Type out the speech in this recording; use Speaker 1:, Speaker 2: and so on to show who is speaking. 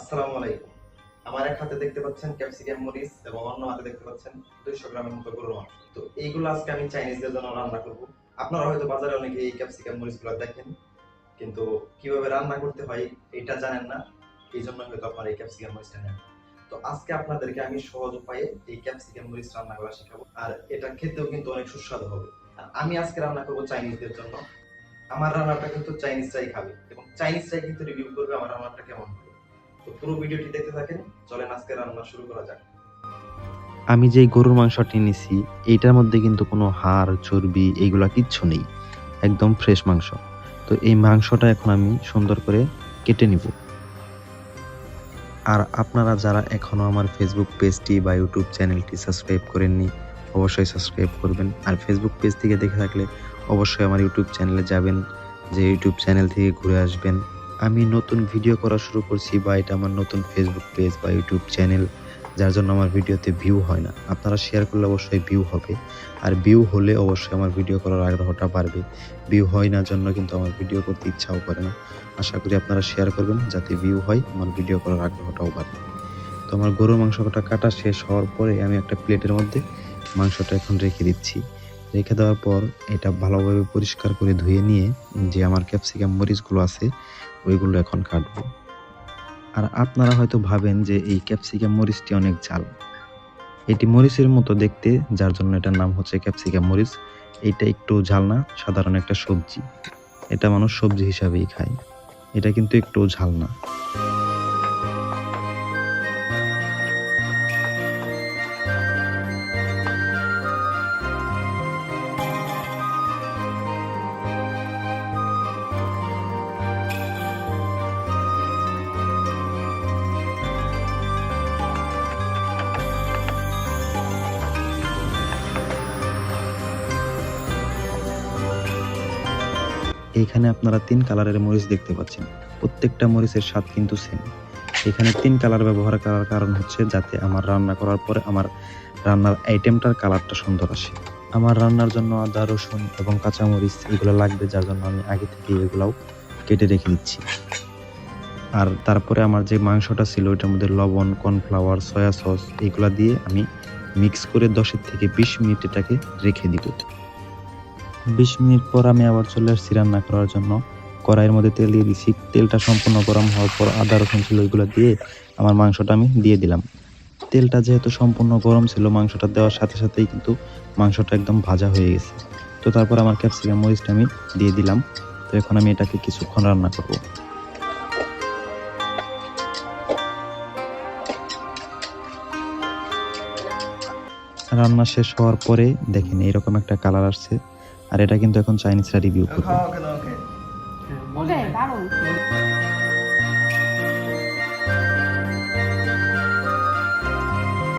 Speaker 1: আসসালামু আলাইকুম। আমার এক হাতে দেখতে পাচ্ছেন ক্যাপসিকাম মরিচ এবং অন্য হাতে দেখতে পাচ্ছেন দুইশো গ্রামের মতো গরুর মাংস তো এইগুলো আজকে আমি চাইনিজদের জন্য রান্না করব। আপনারা হয়তো বাজারে অনেকে এই ক্যাপসিকাম মরিচগুলো দেখেন, কিন্তু কীভাবে রান্না করতে হয় এটা জানেন না এই জন্য হয়তো আপনারা এই ক্যাপসিকাম মরিচটা নেন। তো আজকে আপনাদেরকে আমি সহজ উপায়ে এই ক্যাপসিকাম মরিচ রান্না করা শেখাবো, আর এটা খেতেও কিন্তু অনেক সুস্বাদু হবে। আর আমি আজকে রান্না করব চাইনিজদের জন্য। আমার রান্নাটা কিন্তু চাইনিজরাই খাবে এবং চাইনিজরাই কিন্তু রিভিউ করবে আমার রান্নাটা কেমন হবে। তো পুরো ভিডিওটি দেখতে থাকেন। চলেন আজকে রান্না শুরু করা যাক।
Speaker 2: আমি যেই গরুর মাংসটি নিছি, এইটার মধ্যে কিন্তু কোনো হাড়, চর্বি এইগুলা কিচ্ছু নেই। একদম ফ্রেশ মাংস। তো এই মাংসটা এখন আমি সুন্দর করে কেটে নিব। আর আপনারা যারা এখনও আমার ফেসবুক পেজটি বা ইউটিউব চ্যানেলটি সাবস্ক্রাইব করেননি, অবশ্যই সাবস্ক্রাইব করবেন। আর ফেসবুক পেজ থেকে দেখে থাকলে অবশ্যই আমার ইউটিউব চ্যানেলে যাবেন, যে ইউটিউব চ্যানেল থেকে ঘুরে আসবেন। আমি নতুন ভিডিও করা শুরু করছি বা এটা আমার নতুন ফেসবুক পেজ বা ইউটিউব চ্যানেল যার জন্য আমার ভিডিওতে ভিউ হয় না। আপনারা শেয়ার করলে অবশ্যই ভিউ হবে। আর ভিউ হলে অবশ্যই আমার ভিডিও করার আগ্রহটা বাড়বে। ভিউ হয় না জন্য কিন্তু আমার ভিডিও করতে ইচ্ছাও করে না। আশা করি আপনারা শেয়ার করবেন, যাতে ভিউ হয়, আমার ভিডিও করার আগ্রহটাও বাড়বে। তো আমার গরুর মাংসটা কাটা শেষ হওয়ার পরে আমি একটা প্লেটের মধ্যে মাংসটা এখন রেখে দিচ্ছি। রেখে দেওয়ার পর এটা ভালোভাবে পরিষ্কার করে ধুয়ে নিয়ে যে আমার ক্যাপসিকাম মরিচগুলো আছে, ওইগুলো এখন কাটবো। আর আপনারা হয়তো ভাবেন যে এই ক্যাপসিকাম মরিচটি অনেক ঝাল। এটি মরিচের মতো দেখতে, যার জন্য এটার নাম হচ্ছে ক্যাপসিকাম মরিচ। এটা একটু ঝাল না, সাধারণ একটা সবজি। এটা মানুষ সবজি হিসাবেই খায়। এটা কিন্তু একটু ঝাল না। এইখানে আপনারা তিন কালারের মরিচ দেখতে পাচ্ছেন। প্রত্যেকটা মরিচের স্বাদ কিন্তু সেম এখানে তিন কালার ব্যবহার করার কারণ হচ্ছে যাতে আমার রান্না করার পরে আমার রান্নার আইটেমটার কালারটা সুন্দর আসে। আমার রান্নার জন্য আদা, রসুন এবং কাঁচামরিচ এগুলো লাগবে, যার জন্য আমি আগে থেকে এগুলাও কেটে রেখে দিচ্ছি। আর তারপরে আমার যে মাংসটা ছিল, ওইটার মধ্যে লবণ, কর্নফ্লাওয়ার, সয়া সস এগুলা দিয়ে আমি মিক্স করে দশের থেকে বিশ মিনিট এটাকে রেখে দিব। বিশ মিনিট পর আমি আবার চলে আসছি রান্না করার জন্য। কড়াইয়ের মধ্যে তেল দিয়ে দিছি। তেলটা সম্পূর্ণ গরম হওয়ার পর আদা, রসুন ছিল ওইগুলো দিয়ে আমার মাংসটা আমি দিয়ে দিলাম। তেলটা যেহেতু সম্পূর্ণ গরম ছিল, মাংসটা দেওয়ার সাথে সাথেই কিন্তু মাংসটা একদম ভাজা হয়ে গেছে। তো তারপর আমার ক্যাপসিকাম মরিচটা আমি দিয়ে দিলাম। তো এখন আমি এটাকে কিছুক্ষণ রান্না করব। রান্না শেষ হওয়ার পরে দেখেন এরকম একটা কালার আসছে। আর এটা কিন্তু এখন চাইনিজরা রিভিউ করবে।
Speaker 1: ওকে ওকে